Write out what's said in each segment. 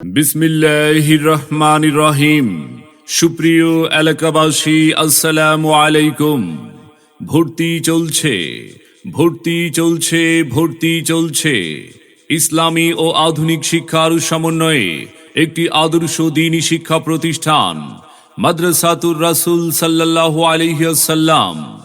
বিসমিল্লাহির রহমান রহিম সুপ্রিয় এলাকাবাসী, আসসালামু আলাইকুম। ভর্তি চলছে ভর্তি চলছে ভর্তি চলছে। ইসলামী ও আধুনিক শিক্ষার সমন্বয়ে একটি আদর্শ দিনী শিক্ষা প্রতিষ্ঠান, মাদ্রাসাতুর রাসূল সাল্লাল্লাহু আলাইহি ওয়াসাল্লাম।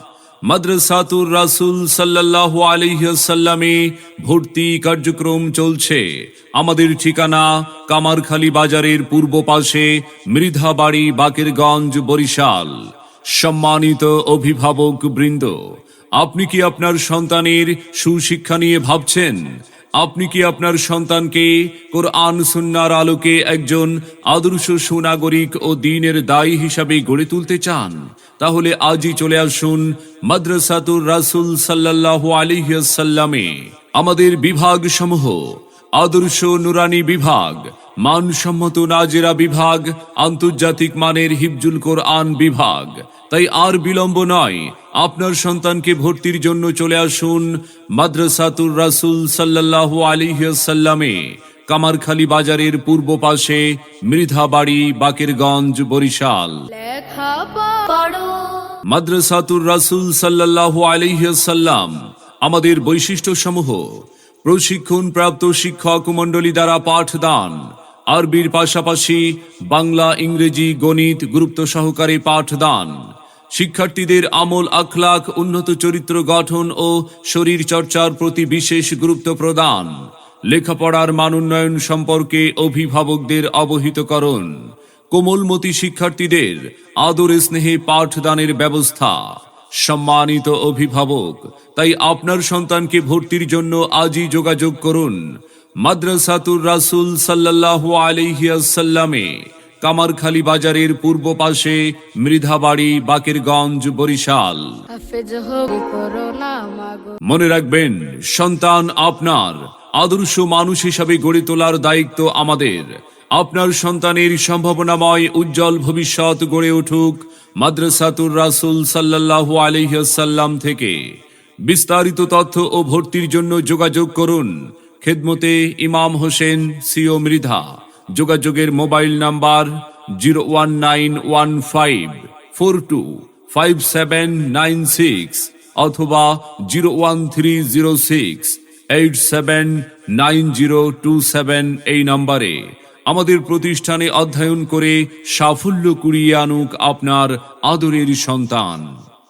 মাদ্রাসাতুর রাসুল সাল্লাহ আলহ্লামে ভর্তি কার্যক্রম চলছে। আমাদের ঠিকানা কামারখালী বাজারের পূর্ব পাশে মৃধাবাড়ি, বাকেরগঞ্জ, বরিশাল। সম্মানিত অভিভাবক বৃন্দ আপনি কি আপনার সন্তানের সুশিক্ষা নিয়ে ভাবছেন? আপনি কি আপনার সন্তানকে কোরআন, সুন্নার আলোকে একজন আদর্শ সুনাগরিক ও দিনের দায়ী হিসাবে গড়ে তুলতে চান? তাহলে আজই চলে আসুন মাদ্রাসাতুর রাসুল সাল্লাহ আলিহাসাল্লামে আমাদের বিভাগ সমূহ আদর্শ নুরানি বিভাগ মানসম্মত নাজেরা বিভাগ আন্তর্জাতিক মানের হিফজুল কোরআন বিভাগ। তাই আর বিলম্ব নয় আপনার সন্তানকে ভর্তির জন্য চলে আসুন মাদ্রাসাতুর রাসূল সাল্লাল্লাহু আলাইহি ওয়াসাল্লামে কামারখালী বাজারের পূর্ব পাশে মৃধাবাড়ি বাকেরগঞ্জ বরিশাল। মাদ্রাসাতুর রাসূল সাল্লাল্লাহু আলাইহি ওয়াসাল্লাম আমাদের বৈশিষ্ট্য সমূহ প্রশিক্ষণ প্রাপ্ত শিক্ষক মণ্ডলী দ্বারা পাঠদান। আরবির পাশাপাশি বাংলা, ইংরেজি, গণিত গুরুত্ব সহকারে পাঠদান। শিক্ষার্থীদের আমল আখলাখ, উন্নত চরিত্র গঠন ও শরীর চর্চার প্রতি বিশেষ গুরুত্ব প্রদান। লেখাপড়ার মানোন্নয়ন সম্পর্কে অভিভাবকদের অবহিত করুন কোমলমতি শিক্ষার্থীদের আদরে স্নেহে পাঠদানের ব্যবস্থা। সম্মানিত অভিভাবক তাই আপনার সন্তানকে ভর্তির জন্য আজই যোগাযোগ করুন। মাদ্রাসাতুর রাসুল সাল্লাল্লাহু আলাইহি ওয়াসাল্লামে কামারখালী বাজারের পূর্ব পাশে মৃধাবাড়ি বাকেরগঞ্জ বরিশাল। মনে রাখবেন সন্তান আপনার আদর্শ মানুষ হিসাবে গড়ে তোলার দায়িত্ব আমাদের। আপনার সন্তানের সম্ভাবনাময় উজ্জ্বল ভবিষ্যৎ গড়ে উঠুক মাদ্রাসাতুর রাসূল সাল্লাল্লাহু আলাইহাল্লাম থেকে। বিস্তারিত তথ্য ও ভর্তির জন্য যোগাযোগ করুন। খেদমতে ইমাম হোসেন, সিও মৃধা। যোগাযোগের mobile number zero one nine one five four two five seven nine six অথবা zero one three zero six eight seven nine zero two seven এই নম্বরে। আমাদের প্রতিষ্ঠানে অধ্যয়ন করে সাফল্য কুড়িয়ে আনুক আপনার আদরের সন্তান।